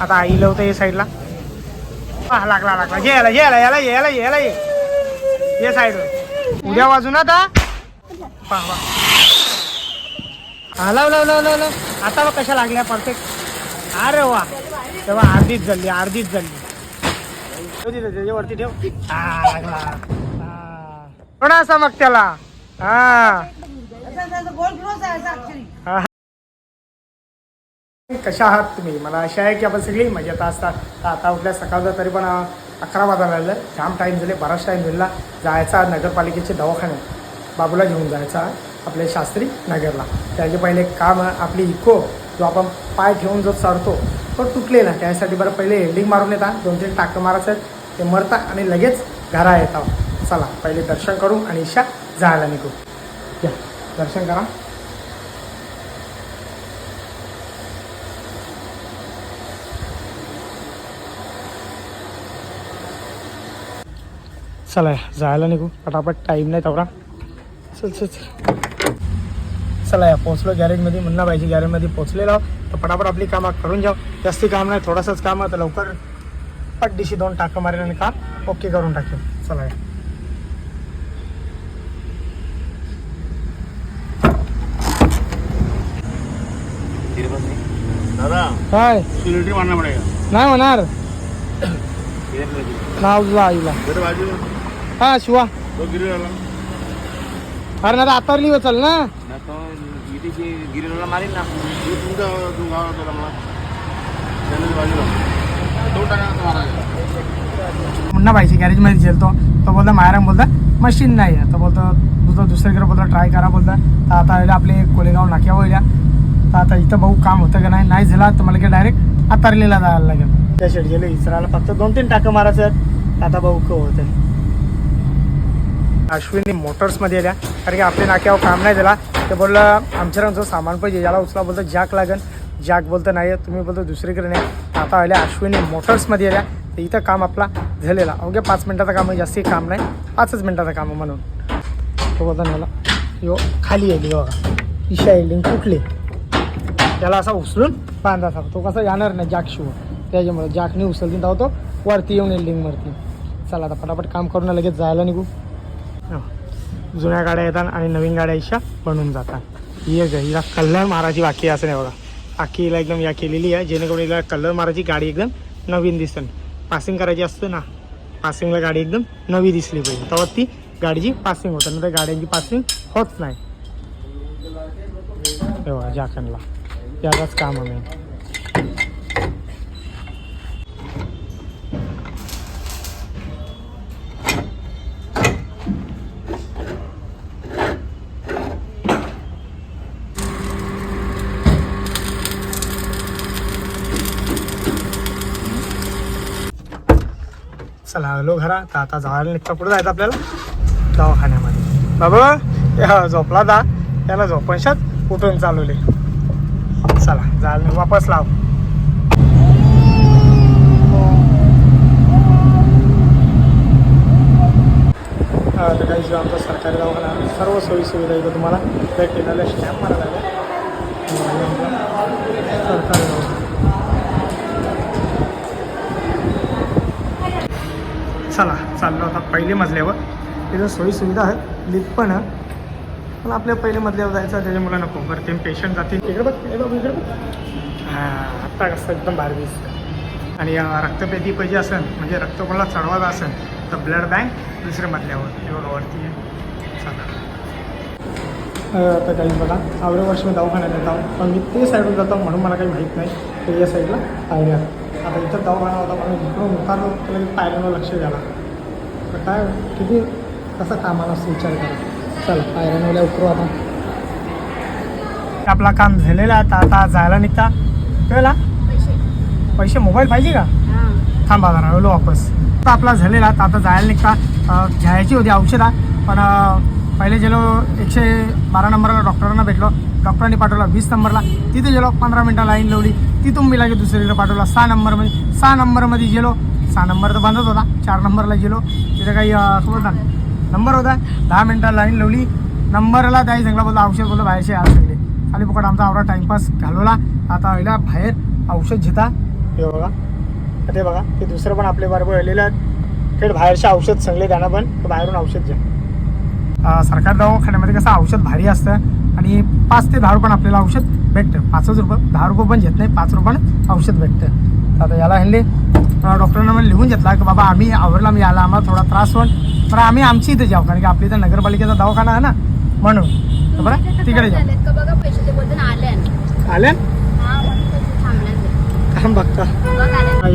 आता आई लावतं ये साईडला हा लागला लागला. ये याला याला याला ये याला ये याला ये. ये साईड उद्या वाजून आता. पहा. हा लाव लाव लाव लाव लाव. आता बघ कशा लागल्या परफेक्ट अरे वा. तेव्हा अर्धीच जल्ली अर्धीच जल्ली. तिथे, त्याच्यावरती ठेव. हा लागला. हा. कोण असा मग त्याला? हा. कशा आहात तुम्ही? मला आशा आहे की आपण सगळी मजेत असतात आता उठल्या सकाळचं तरी पण अकरा वाजायला लागलं. जाम टाईम झाले बराच टाईम झालेला जायचा नगरपालिकेचे दवाखान्यात. बाबूला घेऊन जायचा आपले शास्त्री नगरला. त्याचे पहिले काम आपली इको जो आपण पाय ठेवून जो चढतो तो तुटलेला. त्यासाठी बरं पहिले हेल्डिंग मारून येतात दोन तीन टाकं मारायचं. ते मरतात आणि लगेच घरा येतात चला पहिले दर्शन करू आणि इशा जायला निघू. या दर्शन करा. चला जायला निघू. पटापट टाईम नाही तेवढा. चल चल चल. चला या पोचलो गॅरेजमध्ये मुन्ना बाईची गॅरेजमध्ये पोचलेलो आहोत. तर पटापट आपली कामं करून जाऊ. जास्ती काम नाही थोडंसंच काम आहे. तर लवकर पट्टीशी दोन टाकं मारेन आणि काम ओके करून टाकेल चला या. दादा काय? सिलेंडर नाही होणार. नाव तुझं आईला हा शिवा. तो अरे ना आता लिव चल ना. तो इथे की गिरी वाला मारीन ना ये तुमचा तुम गाव होता मला. त्यानंतर बाजूला. तो मारा. मुन्ना गॅरेजमध्ये गेलतो तो बोलता मायराम बोलता मशीन नाही आहे. तर बोलतो तुझं दुसरीकडे बोलता ट्राय करा बोलता. तर आता आपले कोलेगाव नाक्यावर या तर आता इथं भाऊ काम होतं का नाही नाही झाला. तर मला की डायरेक्ट आतारलेला जायला लागेल. त्या शेड गेले इस्रायला फक्त दोन तीन टाकं मारायचं. आता भाऊ क होत अश्विनी मोटर्समध्ये आल्या. कारण की आपल्या नाक्यावर काम नाही दिला ते बोललं आमच्या जो सामान पाहिजे याला उचला बोलतं जॅक लागेल जॅक बोलतं नाही तुम्ही बोलतो दुसरीकडे नाही. आता आल्या अश्विनी मोटर्समध्ये आल्या. तर इथं काम आपला झालेला. अवघ्या पाच मिनटाचं काम आहे जास्ती काम नाही. पाचच मिनटाचं काम आहे म्हणून. तो बोलतो मला यो खाली येईल बघा. इशा येईल कुठली? त्याला असा उचलून बांधायचा तो कसा येणार नाही जॅक शिव त्याच्यामुळे जॅकने उचलतील तेव्हा तो वरती येऊन एल्डिंगवरती चला आता पटापट काम करून लगेच जायला निघू. जुन्या गाड्या येतात आणि नवीन गाड्या इशा बनून जातात. ये ग हिला कलर मारायची बाकी असं नाही बघा. आखी हिला एकदम या केलेली आहे. जेणेकरून हिला कलर मारायची गाडी एकदम नवीन दिसन पासिंग करायची असतं ना पासिंगला गाडी एकदम नवी दिसली पाहिजे. तेव्हा ती गाडीची पासिंग होतं. नंतर गाड्यांची पासिंग होत नाही. हे जाकनला याचाच काम आहे. चला आलो घरा तर आता जायला निघता. कुठं जायचं आपल्याला? दवाखान्यामध्ये. बाबा झोपला दा. त्याला झोपणशात उठून चालवले. चला जायला वापस लाव. तर काही जो आमचा सरकारी दवाखाना. सर्व सोयी सुविधा इथं तुम्हाला त्या केलेल्या स्टॅम्प मारायला लागेल. सरकारी दवाखाना. चला चाललो आता पहिले मजल्यावर. तिथं सोयी सुविधा आहेत लिफ्ट पण आहे पण आपल्या पहिले मजल्यावर जायचं त्याच्या मुलं नको. बरं ते पेशंट जातील. इकडे बघ बघ इकडे बघ. हां आत्ता कसं एकदम भारी दिसतं. आणि अं, रक्तपेढी पाहिजे असेल म्हणजे रक्त कोणाला चढवायचं असेल तर ब्लड बँक दुसऱ्या मजल्यावर. बघा वरती आहे. चला. आता काही बघा आवडे वर्ष मी दवाखान्यात येत आहोत पण मी ते साईडून जातो म्हणून मला काही माहीत नाही. ते या साईडला पायऱ्या आता इथं दवाखाना होता म्हणून इकडून उतारलो तर लगेच पायऱ्यांवर लक्ष द्याला तर काय किती कसं कामाला विचार करा. चला पायऱ्यांवर उतरू आता आपला काम झालेलं आहे आता आता जायला निघता. कळला? पैसे. मोबाईल पाहिजे का? थांबा जरा आलो वापस. आता आपला झालेला आता आता जायला निघता. घ्यायची होती औषधं पण पहिले गेलो एकशे बारा नंबरला डॉक्टरांना भेटलो. डॉक्टरांनी पाठवला वीस नंबरला. तिथे गेलो पंधरा मिनटं लाईन लावली. तिथून मी लागेल दुसरीकडे पाठवला. सहा नंबरमध्ये सहा नंबरमध्ये गेलो. सहा नंबर तर बंदच होता. चार नंबरला गेलो. तिथे काही अं, काय नंबर होता दहा मिनटं लाईन लावली. नंबरला त्याही सांगला बोलतो औषध बोलतो बाहेरचे आज सगळे. खाली पकड आमचा आवडा टाइमपास घालवला. आता आईला बाहेर औषध घेता. हे बघा. ते बघा. ते दुसरं पण आपले बरोबर आलेलं आहेत. थेट बाहेरचे औषध सांगले त्यांना पण बाहेरून औषध घ्या. सरकार दवाखान्यामध्ये कसं औषध भारी असतं आणि पाच ते दहा रुपये आपल्याला औषध भेटतं. पाचच रुपये दहा रुपये पण घेत नाही पाच रुपयानं औषध भेटतं. तर आता याला हल्ली डॉक्टरांना मला लिहून घेतला की बाबा आम्ही आवरला मी आला आम्हाला थोडा त्रास होईल. पण आम्ही आमची इथे जाऊ कारण की आपल्या इथं नगरपालिकेचा दवाखाना आहे ना म्हणून. तर बरं तिकडे जाऊ. आले आल्या हा बघता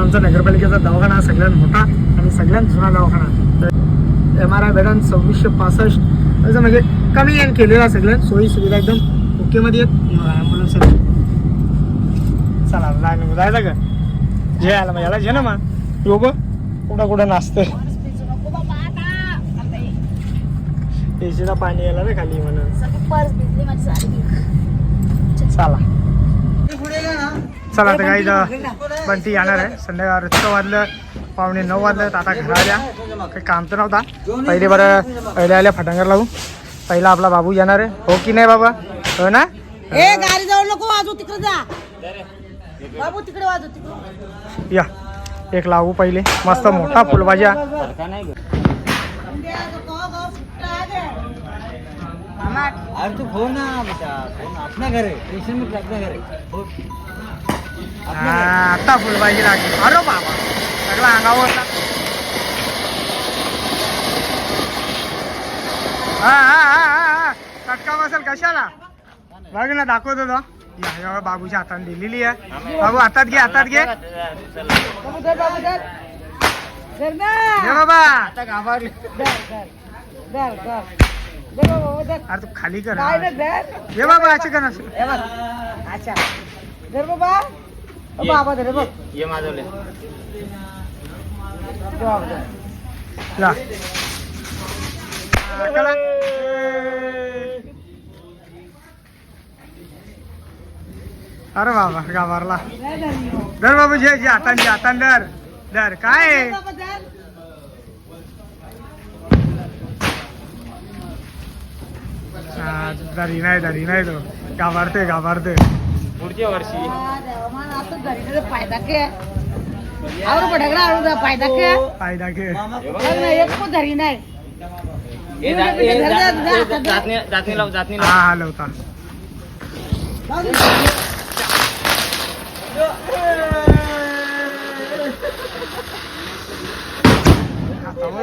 आमचा नगरपालिकेचा दवाखाना सगळ्यात मोठा आणि सगळ्यात जुना दवाखाना एम आर आय बेडन सव्वीसशे पासष्ट असं म्हणजे कमी यान केलेला सगळं सोयी सुविधा एकदम ओकेमध्ये येत? ॲम्ब्युलन्स चला लाईन जायचं का? जे आला मग याला जे ना मग. योग कुठं कुठं नाचते एसीला पाणी यायला रे खाली म्हणून. चला. चला आता काही बंटी येणार आहे. संध्याकाळ रस्तं वाजलं. पावणे नऊ वाजलं तर आता घरा द्या काही काम तर नव्हता. पहिले बरं पहिले आल्या फटांगर लावू. पहिला आपला बाबू येणार आहे. हो की नाही बाबा? हो ना? ए गाडी जवळ नको वाजू तिकडे जा. बाबू तिकडे वाजू तिकडे. या. एक लावू पहिले. मस्त मोठा फुलभाज्या अरे तू फोन ना बेटा. फोन अपना घर. है टेंशन में अपना घर. फोन आता फुलभाजी लागली. अरे बाबा. सगळा अंगावर होता. हा हा हा हा हा. चटका बसेल कशाला? बघ ना दाखवतो तो. या, बाबूच्या हातात दिलेली आहे. बाबू हातात घे हातात घे. घे बाबा. बाबा अरे तू खाली कर काय ये बाबा असे कर अच्छा धर बाबा बाबा धर बघ ये माधवले ला हा, कळलं? अरे बाबा हो. धर बाबू जे जे हातान जे हातान धर. धर. काय? आहे? बाबा धर हा, धरी नाही धरी नाही तो. गाभारते गाभारते पुढच्या वर्षी. हा, फायदा काय आवर पडगडा आळू फायदा काय फायदा ना, एक पण धरी नाही. जातनी जातनी लाव जातनी लाव हा लवता.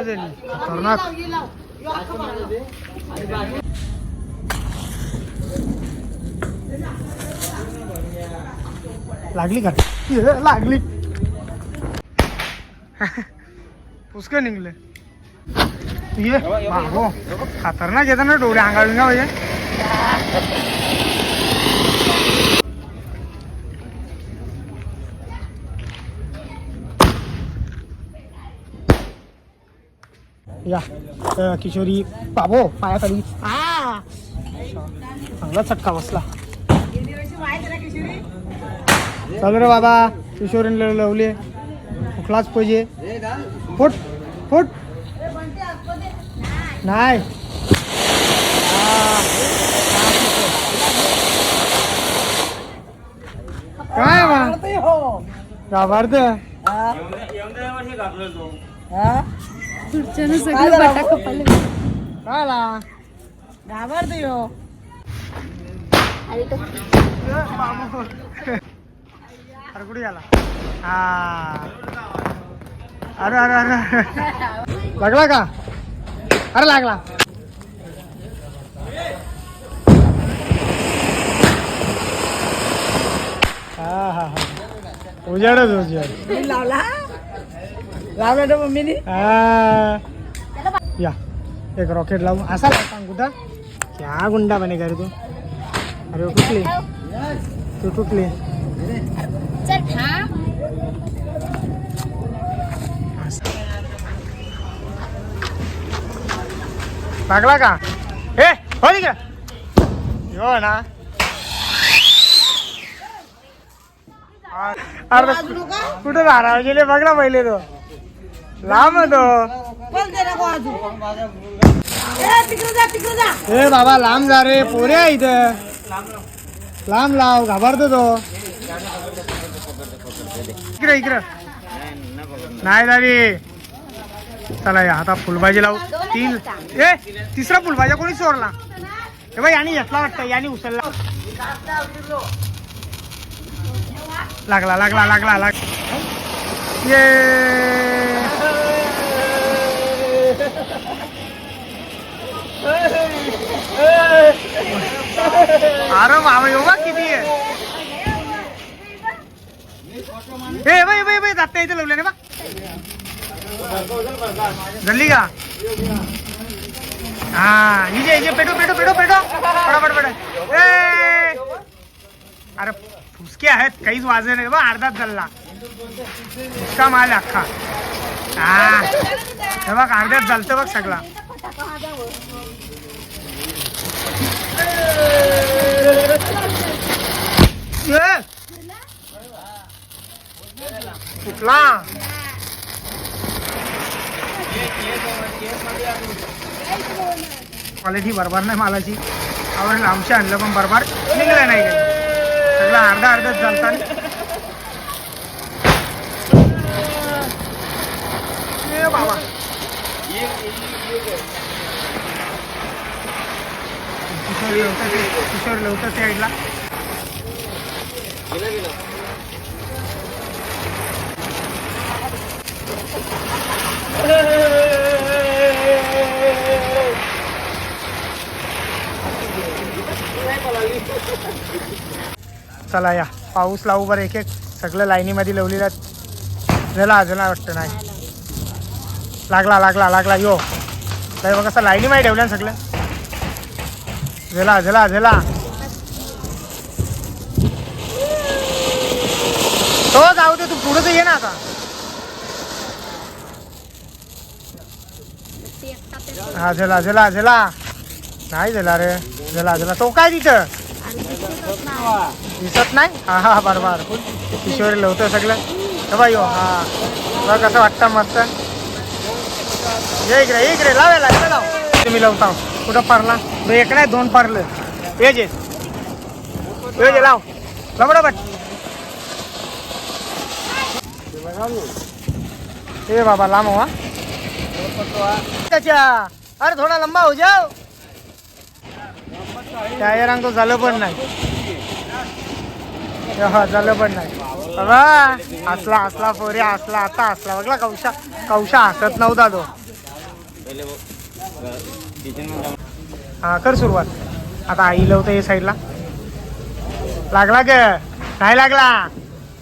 आता वाजेल. खतरनाक. लागली का? लागली. पुष्कळ निघले. ये खतरनाक येतात ना डोळे अंगा बिंगा म्हणजे या. किशोरी बाबो पायाखाली. आ! चांगला चटका बसला. चल रे बाबा किशोरीला लवले. कुठलाच पाहिजे. फुट फुट. नाही. काय बा? हो. काय सगळं घाबरतो यो. आणि तो. अरे कुठे गेला? हा. अरे अरे अरे. लागला का? अरे लागला. हा हा हा. उजाडच उजाड. लावला. लावला ना मम्मीने. हा. या एक रॉकेट लावू. असा लावता कुठं क्या गुंडा बने का रे तू. अरे कुठली? तू चल हा लागला का? हे हो का? हो ना. अरे कुठं धाराव गेले? बघ ना पहिले तो. लांब तो ए बाबा लांब जा रे पोरे आहे इथं. लांब लाव घाबरतो तो. इकडे इकडे. नाही झाली चला या आता फुलभाजी लावू. तीन. ए तिसरा फुलभाज्या कोणी चोरला हे बाई यानी घेतला वाटतं यानी उचलला. लागला लागला लागला लाग ये अरे बाबा एवढा किती आहे ए बाई बाई बाई जात इथे लावले ना बा। झाली का। हा इजे इजे पेटो पेटो पेटो पेटो। पटापट पेटो ए! अरे फुसके आहेत काहीच वाजले नाही बा अर्धाच चालला इतका माल अख्खा. हा हे बघ अर्ध्यात चालतं बघ सगळा. कुठला? क्वालिटी बरोबर नाही मालाची. आवडलं आमच्या आणलं पण बरोबर. निघलं नाही. सगळं अर्धा अर्धच चालतात लवकर साईडला चला या. पाऊस लावू बरं एक एक. सगळं लाईनीमध्ये लवलेला. झाला अजून वाटतं नाही. लागला लागला लागला यो. काय बघ कसं लाईनी माहिती ठेवल्या सगळ्या. झेला झेला झेला. तो जाऊ दे तू पुढे ये ना आता. हा झेला झेला झेला. नाही झाला रे. झेला झेला. तो काय तिथं? दिसत नाही? हा हा बरोबर. किशोरी लवतं सगळं. हे बाई हो हा. बघ कसं वाटतं मस्त. इकडे ये इकडे लावायला इकडे लाव. तुम्ही लावता कुठं पारला? एक नाही दोन पारलं. ये जे. ये जे लाव. लबडा बट ए बाबा लांब हो त्याच्या. अरे थोडा लंबा हो जाओ टायरांग तो झालं पण नाही. हा झालं पण नाही. बाबा असला असला फोरे असला आता असला बघला कौशा कौशा हसत नव्हता तो. हा कर सुरुवात. आता आई लवतं ये साईडला लागला ग. नाही लागला.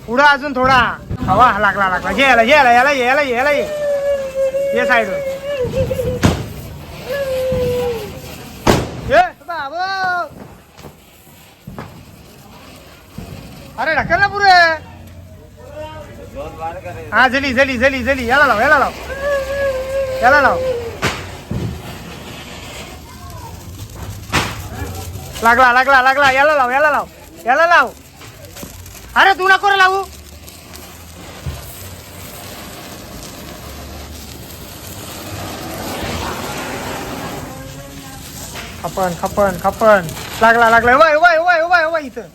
पुढं अजून थोडा. हवा लागला लागला. ये याला ये याला याला ये याला ये याला ये बाबो अरे ढकल ना पुरे. हा झली झली झली झली याला लाव याला लाव. याला लाव. लागला लागला लागला. याला लाव याला लाव. याला लाव. अरे तू नको लावू. खपन खपन खपन. लागला लागला. वाय वाय वाय वाय वाय इथं.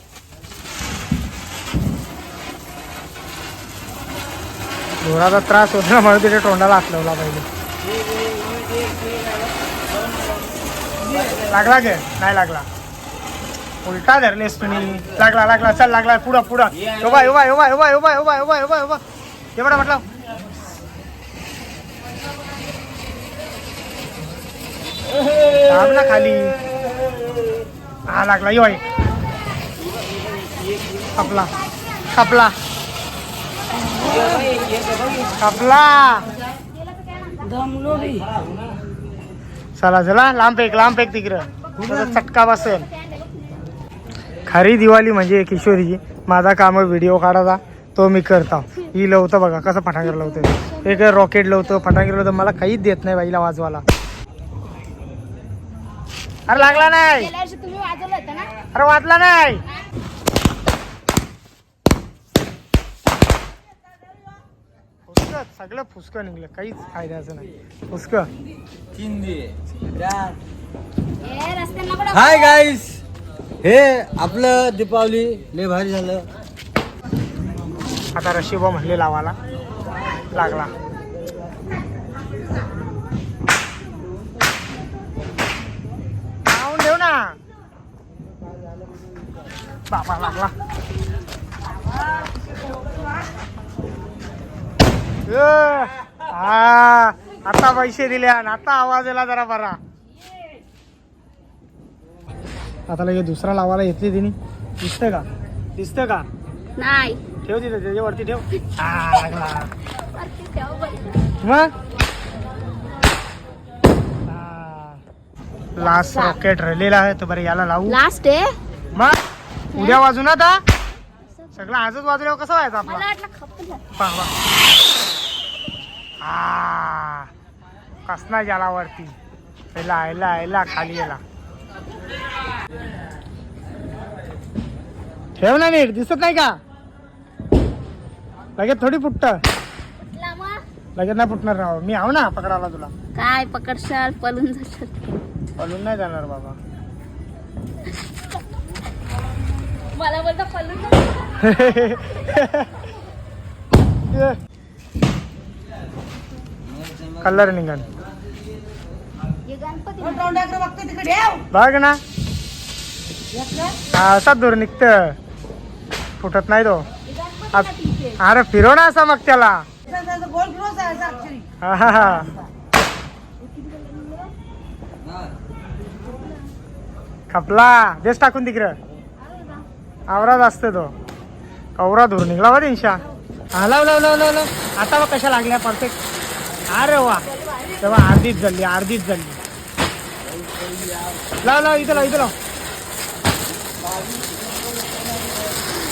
जोराचा त्रास होता म्हणून तिथे तोंडाला असलवला पाहिजे. लागला गे? नाही लागला. उलटा धरलेस तुम्ही लागला लागला चल लागला पुढं पुढं. उभा उभा उभा उभा उभा उभा उभा उभा उभा एवढा म्हटलं. थांब ना खाली. हा लागला. यो खपला खपला. खपला. चला चला. लांब एक लांब एक तिकडं. चटका बसेल. खरी दिवाळी म्हणजे किशोरीची. माझा काम व्हिडिओ काढायचा तो मी करता. ही लवतं बघा कसं फटाकेर लावतं एक रॉकेट लावतं फटाकेर लावतं मला काहीच देत नाही बाईला वाजवायला. अरे लागला नाही. गेल्या वर्षी तुम्ही वाजवलं होतं ना? अरे वाजला नाही. फुसकं सगळं फुसकं निघलं काहीच फायद्याचं नाही. फुसकं. हाय गाईस हे आपलं दीपावली लय भारी झालं. आता रशिबा म्हणले लावाला लागला. लावून देऊ ना. बाबा लागला. हा आता पैसे दिले आणि आता आवाज आला जरा बरा. आता लगे दुसरा लावायला घेतली तिने. दिसतं का? दिसतं का? नाही. ठेव तिथे त्याच्यावरती ठेव. हा लागला. मग? लास्ट रॉकेट राहिलेला आहे तर बरं याला लावू. लास्ट आहे? मग? उद्या वाजू ना आता? सगळं आजच वाजल्यावर कसं व्हायचं आपला? मला वाटलं खपलं. पहा, पहा. आ, कसना जाला वरती? पहिला आयला आयला खाली गेला ठेव ना नीट दिसत नाही का? लगेच थोडी फुटत लगेच नाही फुटणार राव. मी आहो ना पकडायला तुला. काय पकडशाल? पळून जाशाल पळून नाही जाणार बाबा. मला बोलता पळून जा. कलर निघाल. बघ ना? हा, असा दूर निघत. फुटत नाही तो. अरे फिरव ना असा मग त्याला. हा, हा, हा. खपला. बेस टाकून तिकडं आवराज असते तो. कवरा धूर निघला वा दिनशा. हा लाव लाव लाव लाव लाव. आता बघ कशा लागल्या परफेक्ट अरे वा. तेव्हा अर्धीच झाली अर्धीच झाली लाव लाव इथं लाव इथं लाव.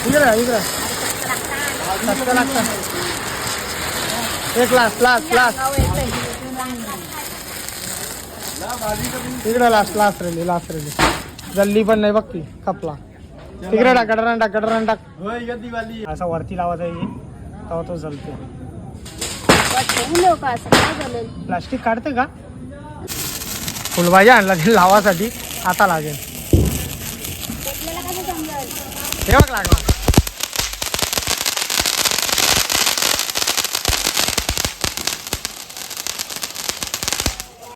इकडं इकडं. एक लास्ट लास्ट लास्ट. तिकडे लास्ट लास्ट राहिली लास्ट राहिली जल्ली पण नाही बघ ती कपला तिकडे टाक गडरान टाक गडरान टाक. असं वरती लावत आहे तेव्हा तो जलते. प्लास्टिक काढते का? फुलभाजी आणला ते लावासाठी आता लागेल. आपल्याला कसं